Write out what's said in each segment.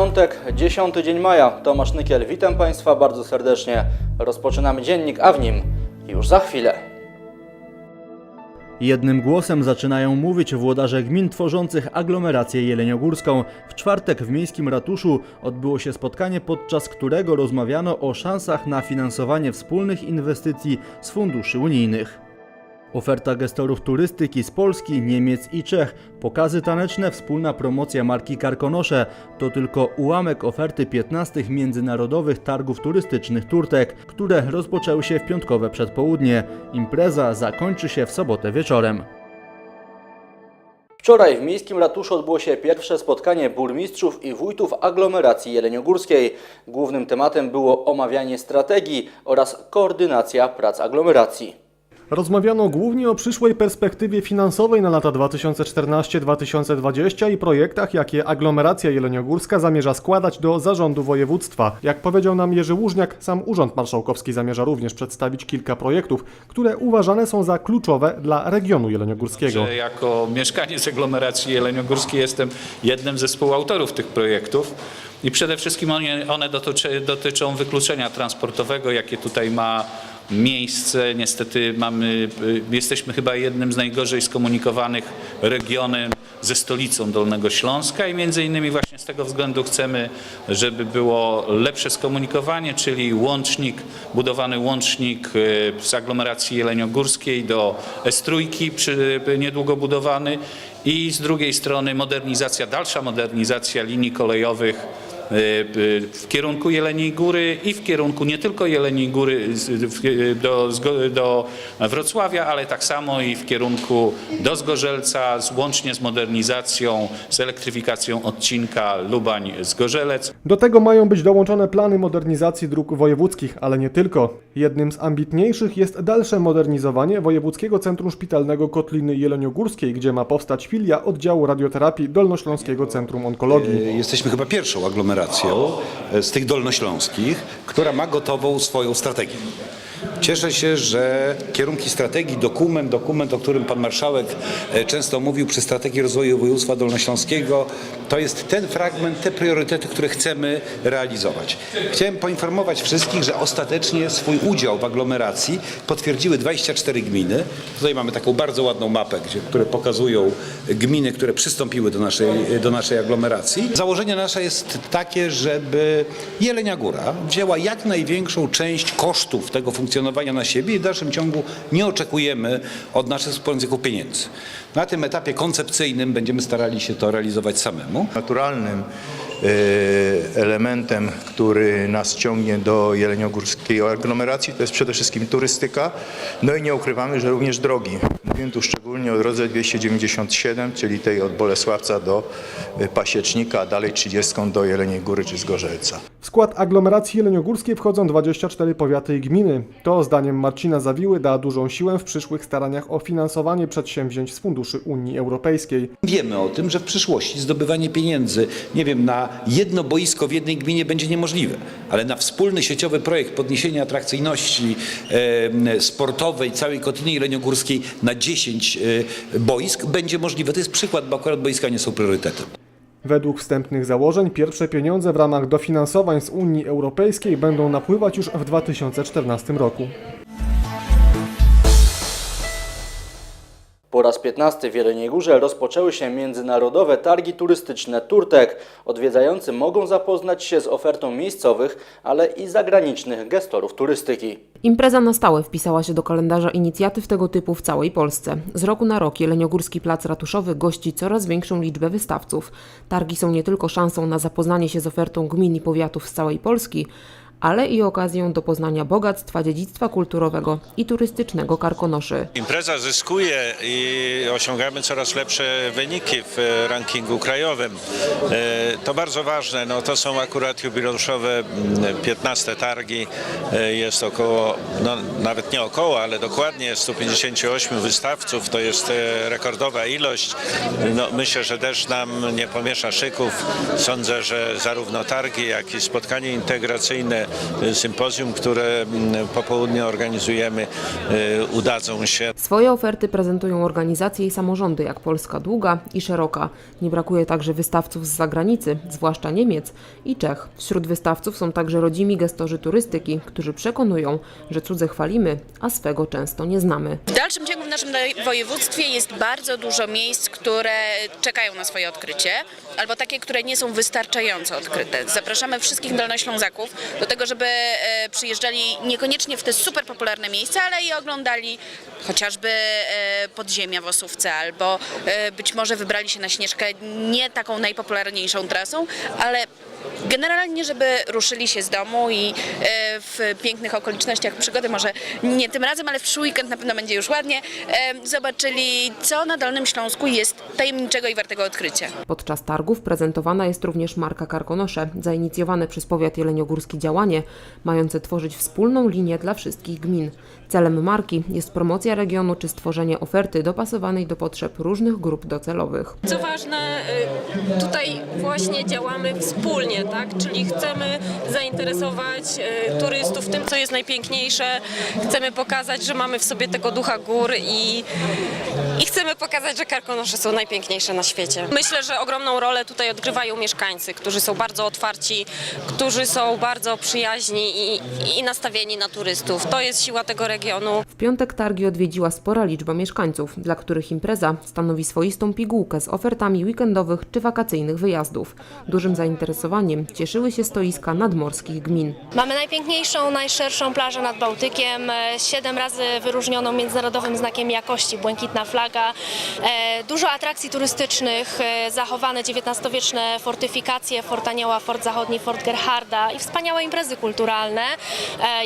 Piątek, 10 dzień maja. Tomasz Nykiel, witam Państwa bardzo serdecznie. Rozpoczynamy dziennik, a w nim już za chwilę. Jednym głosem zaczynają mówić włodarze gmin tworzących aglomerację jeleniogórską. W czwartek w miejskim ratuszu odbyło się spotkanie, podczas którego rozmawiano o szansach na finansowanie wspólnych inwestycji z funduszy unijnych. Oferta gestorów turystyki z Polski, Niemiec i Czech, pokazy taneczne, wspólna promocja marki Karkonosze to tylko ułamek oferty 15 międzynarodowych targów turystycznych Turtek, które rozpoczęły się w piątkowe przedpołudnie. Impreza zakończy się w sobotę wieczorem. Wczoraj w Miejskim Ratuszu odbyło się pierwsze spotkanie burmistrzów i wójtów aglomeracji jeleniogórskiej. Głównym tematem było omawianie strategii oraz koordynacja prac aglomeracji. Rozmawiano głównie o przyszłej perspektywie finansowej na lata 2014-2020 i projektach, jakie aglomeracja jeleniogórska zamierza składać do zarządu województwa. Jak powiedział nam Jerzy Łużniak, sam Urząd Marszałkowski zamierza również przedstawić kilka projektów, które uważane są za kluczowe dla regionu jeleniogórskiego. że jako mieszkaniec aglomeracji jeleniogórskiej jestem jednym ze współautorów tych projektów i przede wszystkim one, one dotyczy, dotyczą wykluczenia transportowego, jakie tutaj ma miejsce. Niestety mamy, y, jesteśmy chyba jednym z najgorzej skomunikowanych regionem ze stolicą Dolnego Śląska i między innymi właśnie z tego względu chcemy, żeby było lepsze skomunikowanie, czyli łącznik, budowany łącznik y, z aglomeracji jeleniogórskiej do S3 przy, niedługo budowany i z drugiej strony modernizacja, dalsza modernizacja linii kolejowych y, y, w kierunku Jeleniej Góry i w kierunku nie tylko Jeleniej Góry w- do, do Wrocławia, ale tak samo i w kierunku do Zgorzelca, łącznie z modernizacją, z elektryfikacją odcinka Lubań-Zgorzelec. Do tego mają być dołączone plany modernizacji dróg wojewódzkich, ale nie tylko. Jednym z ambitniejszych jest dalsze modernizowanie Wojewódzkiego Centrum Szpitalnego Kotliny Jeleniogórskiej, gdzie ma powstać filia oddziału radioterapii Dolnośląskiego Centrum Onkologii. E, Jesteśmy chyba pierwszą aglomeracją z tych dolnośląskich, która ma gotową swoją strategię. Cieszę się, że kierunki strategii, dokument, dokument, o którym pan marszałek e, często mówił przy strategii rozwoju województwa dolnośląskiego, to jest ten fragment, te priorytety, które chcemy realizować. Chciałem poinformować wszystkich, że ostatecznie swój udział w aglomeracji potwierdziły 24 gminy. Tutaj mamy taką bardzo ładną mapę, gdzie, które pokazują gminy, które przystąpiły do naszej, do naszej aglomeracji. Założenie nasze jest takie, żeby Jelenia Góra wzięła jak największą część kosztów tego funkcjonowania na siebie i w dalszym ciągu nie oczekujemy od naszych wspólników pieniędzy. Na tym etapie koncepcyjnym będziemy starali się to realizować samemu. Naturalnym elementem, który nas ciągnie do jeleniogórskiej aglomeracji, to jest przede wszystkim turystyka. No i nie ukrywamy, że również drogi. Mówimy tu szczególnie o drodze 297, czyli tej od Bolesławca do e, Pasiecznika, a dalej 30 do Jeleniej Góry czy Zgorzelca. W skład aglomeracji jeleniogórskiej wchodzą 24 powiaty i gminy. To, zdaniem Marcina Zawiły, da dużą siłę w przyszłych staraniach o finansowanie przedsięwzięć z funduszy Unii Europejskiej. Wiemy o tym, że w przyszłości zdobywanie pieniędzy, nie wiem, na jedno boisko w jednej gminie będzie niemożliwe, ale na wspólny sieciowy projekt podniesienia atrakcyjności sportowej całej Kotliny Jeleniogórskiej na 10 e, boisk będzie możliwe. To jest przykład, bo akurat boiska nie są priorytetem. Według wstępnych założeń pierwsze pieniądze w ramach dofinansowań z Unii Europejskiej będą napływać już w 2014 roku. Po raz 15 w Jeleniej Górze rozpoczęły się międzynarodowe targi turystyczne Turtek. Odwiedzający mogą zapoznać się z ofertą miejscowych, ale i zagranicznych gestorów turystyki. Impreza na stałe wpisała się do kalendarza inicjatyw tego typu w całej Polsce. Z roku na rok Jeleniogórski Plac Ratuszowy gości coraz większą liczbę wystawców. Targi są nie tylko szansą na zapoznanie się z ofertą gmin i powiatów z całej Polski, ale i okazją do poznania bogactwa dziedzictwa kulturowego i turystycznego Karkonoszy. Impreza zyskuje i osiągamy coraz lepsze wyniki w rankingu krajowym. E, To bardzo ważne, no to są akurat jubileuszowe mm, 15 targi. E, Jest około, no nawet nie około, ale dokładnie 158 wystawców. To jest e, rekordowa ilość. No, myślę, że też nam nie pomiesza szyków. Sądzę, że zarówno targi, jak i spotkanie integracyjne e, sympozjum, które mm, po południu organizujemy, e, udadzą się. Swoje oferty prezentują organizacje i samorządy jak Polska Długa i Szeroka. Nie brakuje także wystawców z zagranicy, zwłaszcza Niemiec i Czech. Wśród wystawców są także rodzimi gestorzy turystyki, którzy przekonują, że cudze chwalimy, a swego często nie znamy. W dalszym ciągu w naszym województwie jest bardzo dużo miejsc, które czekają na swoje odkrycie, albo takie, które nie są wystarczająco odkryte. Zapraszamy wszystkich dolnoślązaków do tego, żeby e, przyjeżdżali niekoniecznie w te super popularne miejsca, ale i oglądali chociażby e, podziemia w Osówce, albo e, być może wybrali się na Śnieżkę nie taką najpopularniejszą trasą, ale Generalnie, żeby ruszyli się z domu i e, w pięknych okolicznościach przygody, może nie tym razem, ale w weekend na pewno będzie już ładnie, e, zobaczyli, co na Dolnym Śląsku jest tajemniczego i wartego odkrycia. Podczas targów prezentowana jest również marka Karkonosze, zainicjowane przez powiat jeleniogórski działanie, mające tworzyć wspólną linię dla wszystkich gmin. Celem marki jest promocja regionu czy stworzenie oferty dopasowanej do potrzeb różnych grup docelowych. Co ważne, y, tutaj właśnie działamy wspólnie, tak? Czyli chcemy zainteresować y, turystów tym, co jest najpiękniejsze. Chcemy pokazać, że mamy w sobie tego ducha gór i, i chcemy pokazać, że karkonosze są najpiękniejsze na świecie. Myślę, że ogromną rolę tutaj odgrywają mieszkańcy, którzy są bardzo otwarci, którzy są bardzo przyjaźni i, i nastawieni na turystów. To jest siła tego regionu. W piątek targi odwiedziła spora liczba mieszkańców, dla których impreza stanowi swoistą pigułkę z ofertami weekendowych czy wakacyjnych wyjazdów. Dużym zainteresowaniem cieszyły się stoiska nadmorskich gmin. Mamy najpiękniejszą, najszerszą plażę nad Bałtykiem, e, siedem razy wyróżnioną międzynarodowym znakiem jakości, błękitna flaga, e, dużo atrakcji turystycznych, e, zachowane XIX-wieczne fortyfikacje, Fort Anioła, Fort Zachodni, Fort Gerharda i wspaniałe imprezy kulturalne,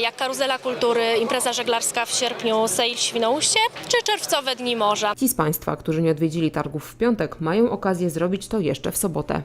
jak Karuzela Kultury, impreza żeglarska w sierpniu, Sejl w Świnoujście, czy czerwcowe Dni Morza. Ci z Państwa, którzy nie odwiedzili targów w piątek, mają okazję zrobić to jeszcze w sobotę.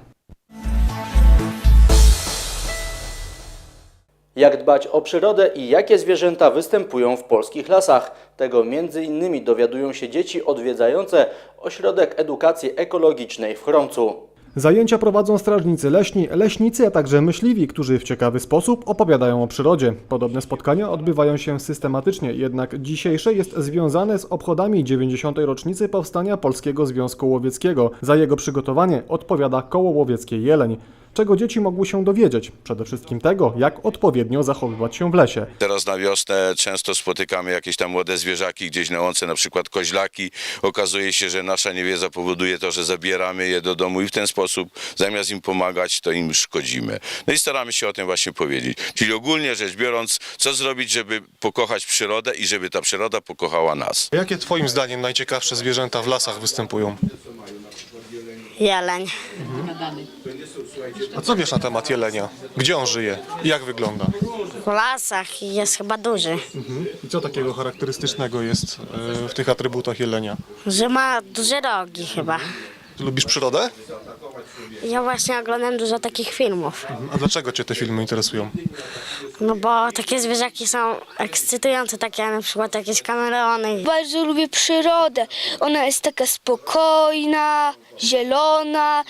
Jak dbać o przyrodę i jakie zwierzęta występują w polskich lasach? Tego między innymi dowiadują się dzieci odwiedzające Ośrodek Edukacji Ekologicznej w Chromcu. Zajęcia prowadzą strażnicy leśni, leśnicy, a także myśliwi, którzy w ciekawy sposób opowiadają o przyrodzie. Podobne spotkania odbywają się systematycznie, jednak dzisiejsze jest związane z obchodami 90. rocznicy powstania Polskiego Związku Łowieckiego. Za jego przygotowanie odpowiada Koło Łowieckie Jeleń. Czego dzieci mogły się dowiedzieć? Przede wszystkim tego, jak odpowiednio zachowywać się w lesie. Teraz na wiosnę często spotykamy jakieś tam młode zwierzaki gdzieś na łące, na przykład koźlaki. Okazuje się, że nasza niewiedza powoduje to, że zabieramy je do domu i w ten sposób zamiast im pomagać, to im szkodzimy. No i staramy się o tym właśnie powiedzieć. Czyli ogólnie rzecz biorąc, co zrobić, żeby pokochać przyrodę i żeby ta przyroda pokochała nas. Jakie Twoim zdaniem najciekawsze zwierzęta w lasach występują? Jeleń. A co wiesz na temat jelenia? Gdzie on żyje? I jak wygląda? W lasach jest chyba duży, I co takiego charakterystycznego jest e, w tych atrybutach jelenia? że ma duże rogi chyba. Ty lubisz przyrodę? Ja właśnie oglądam dużo takich filmów. A dlaczego Cię te filmy interesują? No bo takie zwierzaki są ekscytujące, takie na przykład jakieś kameleony. Bardzo lubię przyrodę. Ona jest taka spokojna, zielona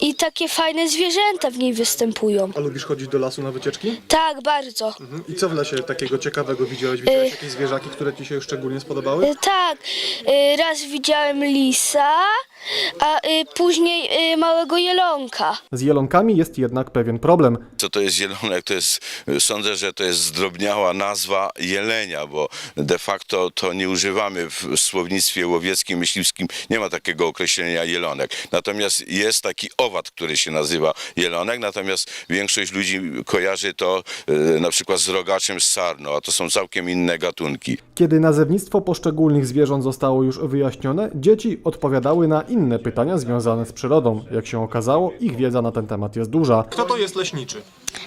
i takie fajne zwierzęta w niej występują. A lubisz chodzić do lasu na wycieczki? Tak, bardzo. I co w lesie takiego ciekawego widziałeś? Widziałeś jakieś zwierzaki, które Ci się szczególnie spodobały? Y, Tak, y, raz widziałem lisa, a y, później y, małego jelonka. Z jelonkami jest jednak pewien problem. Co to jest zielonek? To jest, sądzę, że to jest zdrobniała nazwa jelenia, bo de facto to nie używamy w słownictwie łowieckim, myśliwskim, nie ma takiego określenia jelonek. Natomiast jest taki owad, który się nazywa jelonek, natomiast większość ludzi kojarzy to e, na przykład z rogaczem z sarno, a to są całkiem inne gatunki. Kiedy nazewnictwo poszczególnych zwierząt zostało już wyjaśnione, dzieci odpowiadały na inne pytania związane z przyrodą. Jak się okazało, ich wiedza na ten temat jest duża. Kto to jest leśniczy?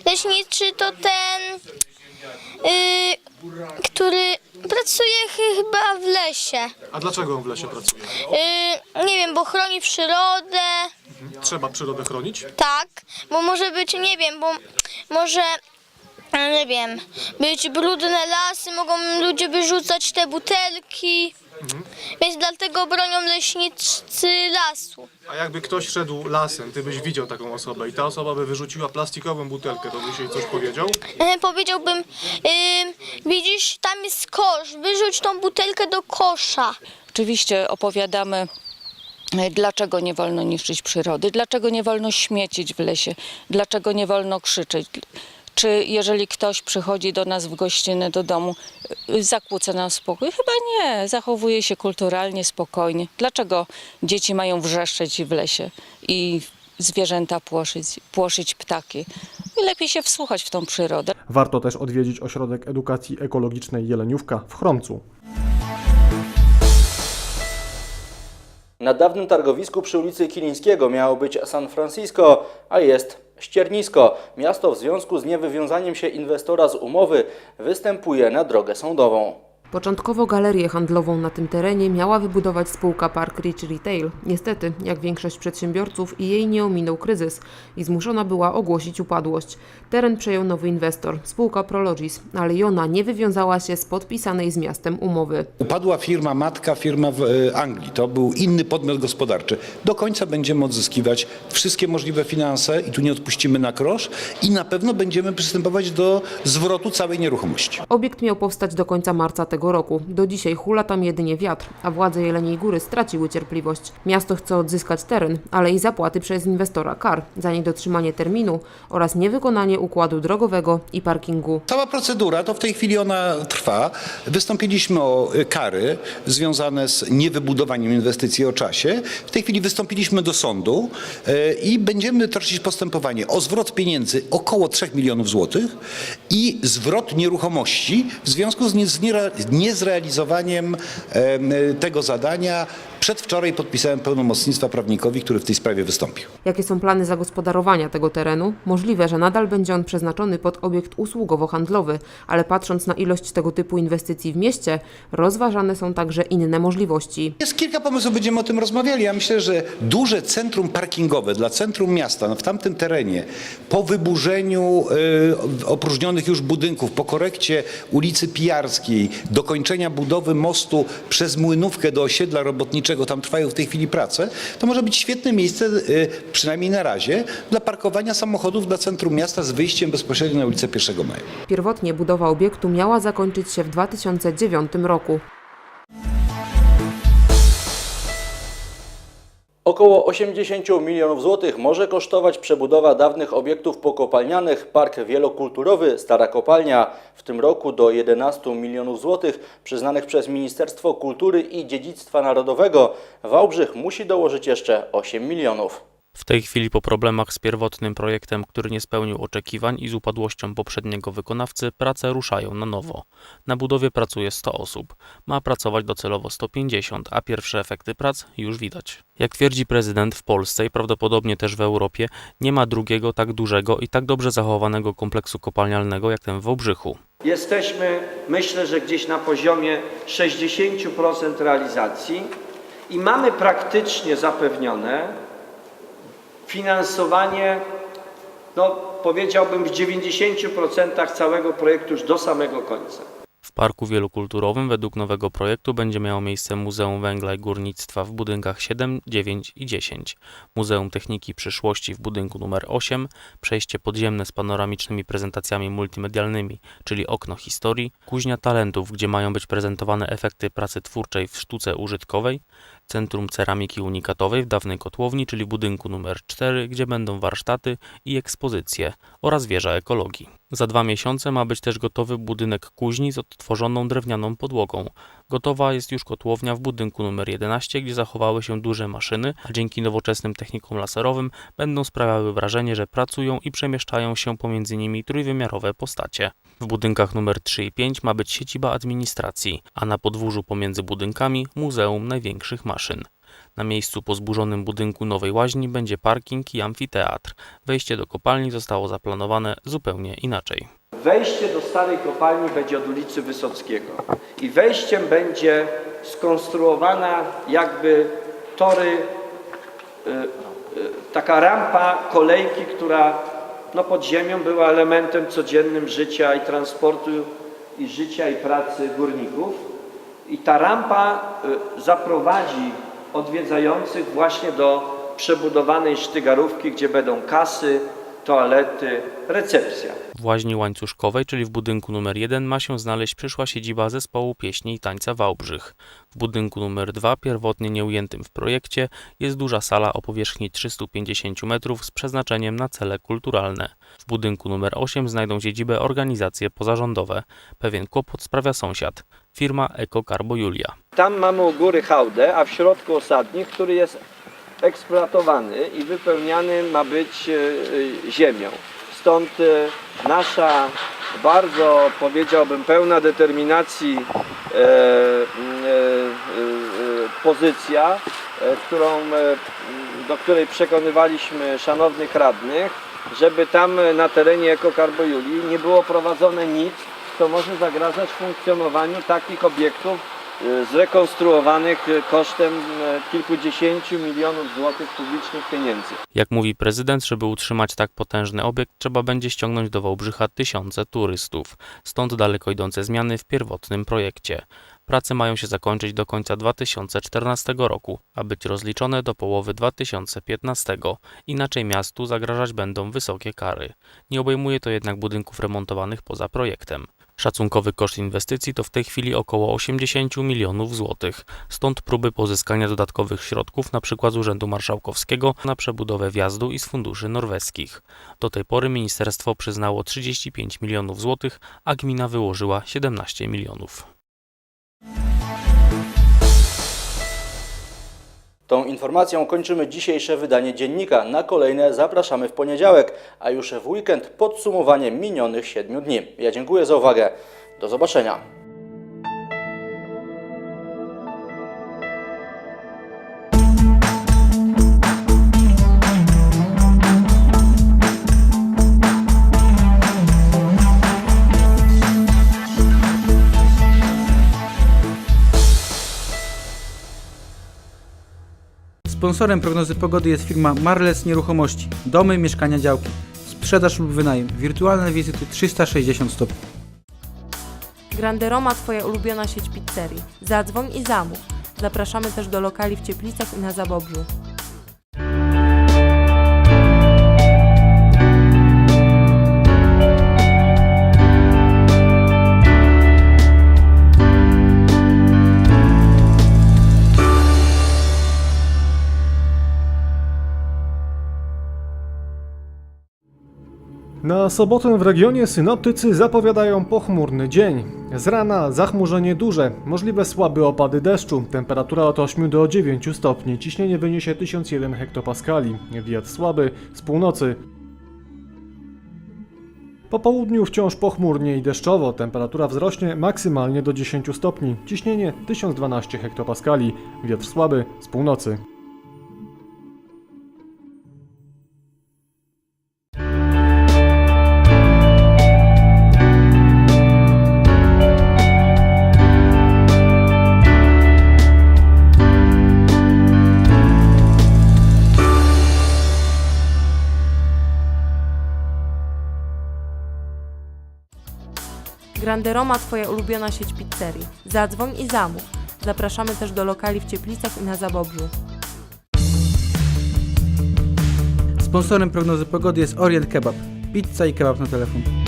Leśniczy to ten, y, który pracuje chyba w lesie. A dlaczego on w lesie pracuje? Y, nie wiem, bo chroni przyrodę. Trzeba przyrodę chronić? Tak, bo może być, nie wiem, bo może, nie wiem, być brudne lasy, mogą ludzie wyrzucać te butelki. Więc dlatego bronią leśnicy lasu. A jakby ktoś szedł lasem, ty byś widział taką osobę i ta osoba by wyrzuciła plastikową butelkę, to byś jej coś powiedział? E, powiedziałbym, ym, widzisz, tam jest kosz, wyrzuć tą butelkę do kosza. Oczywiście opowiadamy, e, dlaczego nie wolno niszczyć przyrody, dlaczego nie wolno śmiecić w lesie, dlaczego nie wolno krzyczeć. Czy jeżeli ktoś przychodzi do nas w gościnę do domu, y, zakłóca nam spokój? Chyba nie, zachowuje się kulturalnie, spokojnie. Dlaczego dzieci mają wrzeszczeć w lesie i zwierzęta płoszyć, płoszyć ptaki? Lepiej się wsłuchać w tą przyrodę. Warto też odwiedzić Ośrodek Edukacji Ekologicznej Jeleniówka w Chromcu. Na dawnym targowisku przy ulicy Kilińskiego miało być San Francisco, a jest ściernisko. Miasto w związku z niewywiązaniem się inwestora z umowy występuje na drogę sądową. Początkowo galerię handlową na tym terenie miała wybudować spółka Park Ridge Retail. Niestety, jak większość przedsiębiorców, i jej nie ominął kryzys i zmuszona była ogłosić upadłość. Teren przejął nowy inwestor, spółka Prologis, ale i ona nie wywiązała się z podpisanej z miastem umowy. Upadła firma matka, firma w e, Anglii. To był inny podmiot gospodarczy. Do końca będziemy odzyskiwać wszystkie możliwe finanse i tu nie odpuścimy na grosz i na pewno będziemy przystępować do zwrotu całej nieruchomości. Obiekt miał powstać do końca marca tego roku. Do dzisiaj hula tam jedynie wiatr, a władze Jeleniej Góry straciły cierpliwość. Miasto chce odzyskać teren, ale i zapłaty przez inwestora kar za niedotrzymanie terminu oraz niewykonanie układu drogowego i parkingu. Cała procedura, to w tej chwili ona trwa. Wystąpiliśmy o y, kary związane z niewybudowaniem inwestycji o czasie. W tej chwili wystąpiliśmy do sądu y, i będziemy toczyć postępowanie o zwrot pieniędzy około 3 milionów złotych i zwrot nieruchomości w związku z nie- niezrealizowaniem em, tego zadania. Przedwczoraj podpisałem pełnomocnictwa prawnikowi, który w tej sprawie wystąpił. Jakie są plany zagospodarowania tego terenu? Możliwe, że nadal będzie on przeznaczony pod obiekt usługowo-handlowy, ale patrząc na ilość tego typu inwestycji w mieście, rozważane są także inne możliwości. Jest kilka pomysłów, będziemy o tym rozmawiali. Ja myślę, że duże centrum parkingowe dla centrum miasta no w tamtym terenie, po wyburzeniu y, opróżnionych już budynków, po korekcie ulicy Pijarskiej, dokończenia budowy mostu przez Młynówkę do osiedla robotniczego, tam trwają w tej chwili prace, to może być świetne miejsce, y, przynajmniej na razie, dla parkowania samochodów dla centrum miasta z wyjściem bezpośrednio na ulicę 1 Maja. Pierwotnie budowa obiektu miała zakończyć się w 2009 roku. Około 80 milionów złotych może kosztować przebudowa dawnych obiektów pokopalnianych Park Wielokulturowy Stara Kopalnia. W tym roku do 11 milionów złotych przyznanych przez Ministerstwo Kultury i Dziedzictwa Narodowego Wałbrzych musi dołożyć jeszcze 8 milionów. W tej chwili po problemach z pierwotnym projektem, który nie spełnił oczekiwań i z upadłością poprzedniego wykonawcy, prace ruszają na nowo. Na budowie pracuje 100 osób. Ma pracować docelowo 150, a pierwsze efekty prac już widać. Jak twierdzi prezydent, w Polsce i prawdopodobnie też w Europie nie ma drugiego tak dużego i tak dobrze zachowanego kompleksu kopalnialnego jak ten w Wałbrzychu. Jesteśmy, myślę, że gdzieś na poziomie 60% realizacji i mamy praktycznie zapewnione finansowanie, no powiedziałbym w 90% całego projektu już do samego końca. W Parku Wielokulturowym według nowego projektu będzie miało miejsce Muzeum Węgla i Górnictwa w budynkach 7, 9 i 10, Muzeum Techniki Przyszłości w budynku numer 8, przejście podziemne z panoramicznymi prezentacjami multimedialnymi, czyli okno historii, kuźnia talentów, gdzie mają być prezentowane efekty pracy twórczej w sztuce użytkowej, Centrum Ceramiki Unikatowej w dawnej kotłowni, czyli budynku numer 4, gdzie będą warsztaty i ekspozycje oraz wieża ekologii. Za dwa miesiące ma być też gotowy budynek kuźni z odtworzoną drewnianą podłogą. Gotowa jest już kotłownia w budynku numer 11, gdzie zachowały się duże maszyny, a dzięki nowoczesnym technikom laserowym będą sprawiały wrażenie, że pracują i przemieszczają się pomiędzy nimi trójwymiarowe postacie. W budynkach numer 3 i 5 ma być siedziba administracji, a na podwórzu pomiędzy budynkami Muzeum Największych Maszyn. Na miejscu po zburzonym budynku nowej łaźni będzie parking i amfiteatr. Wejście do kopalni zostało zaplanowane zupełnie inaczej. Wejście do starej kopalni będzie od ulicy Wysockiego i wejściem będzie skonstruowana jakby tory, y, y, taka rampa kolejki, która no pod ziemią była elementem codziennym życia i transportu i życia i pracy górników. I ta rampa y, zaprowadzi odwiedzających właśnie do przebudowanej sztygarówki, gdzie będą kasy, toalety, recepcja. W łaźni łańcuszkowej, czyli w budynku numer 1, ma się znaleźć przyszła siedziba zespołu pieśni i tańca Wałbrzych. W budynku numer 2, pierwotnie nieujętym w projekcie, jest duża sala o powierzchni 350 metrów z przeznaczeniem na cele kulturalne. W budynku numer 8 znajdą siedzibę organizacje pozarządowe. Pewien kłopot sprawia sąsiad, firma Eko Carbo Julia. Tam mamy u góry hałdę, a w środku osadnik, który jest eksploatowany i wypełniany ma być e, e, ziemią. Stąd e, nasza bardzo, powiedziałbym, pełna determinacji pozycja, którą, do której przekonywaliśmy szanownych radnych, żeby tam na terenie Ekokarbo Julii nie było prowadzone nic, co może zagrażać funkcjonowaniu takich obiektów zrekonstruowanych e, kosztem e, kilkudziesięciu milionów złotych publicznych pieniędzy. Jak mówi prezydent, żeby utrzymać tak potężny obiekt, trzeba będzie ściągnąć do Wałbrzycha tysiące turystów. Stąd daleko idące zmiany w pierwotnym projekcie. Prace mają się zakończyć do końca 2014 roku, a być rozliczone do połowy 2015. Inaczej miastu zagrażać będą wysokie kary. Nie obejmuje to jednak budynków remontowanych poza projektem. Szacunkowy koszt inwestycji to w tej chwili około 80 milionów złotych. Stąd próby pozyskania dodatkowych środków, np. z Urzędu Marszałkowskiego, na przebudowę wjazdu i z funduszy norweskich. Do tej pory ministerstwo przyznało 35 milionów złotych, a gmina wyłożyła 17 milionów. Tą informacją kończymy dzisiejsze wydanie dziennika. Na kolejne zapraszamy w poniedziałek, a już w weekend podsumowanie minionych 7 dni. Ja dziękuję za uwagę. Do zobaczenia. Sponsorem prognozy pogody jest firma Marles Nieruchomości. Domy, mieszkania, działki. Sprzedaż lub wynajem. Wirtualne wizyty 360 stopni. Grande Roma Twoja ulubiona sieć pizzerii. Zadzwoń i zamów. Zapraszamy też do lokali w Cieplicach i na Zabobrzu. Na sobotę w regionie synoptycy zapowiadają pochmurny dzień. Z rana zachmurzenie duże, możliwe słabe opady deszczu, temperatura od 8 do 9 stopni, ciśnienie wyniesie 1001 hektopaskali, wiatr słaby z północy. Po południu wciąż pochmurnie i deszczowo, temperatura wzrośnie maksymalnie do 10 stopni, ciśnienie 1012 hektopaskali, wiatr słaby z północy. Grande Roma Twoja ulubiona sieć pizzerii. Zadzwoń i zamów. Zapraszamy też do lokali w Cieplicach i na Zabobrzu. Sponsorem prognozy pogody jest Orient Kebab. Pizza i kebab na telefon.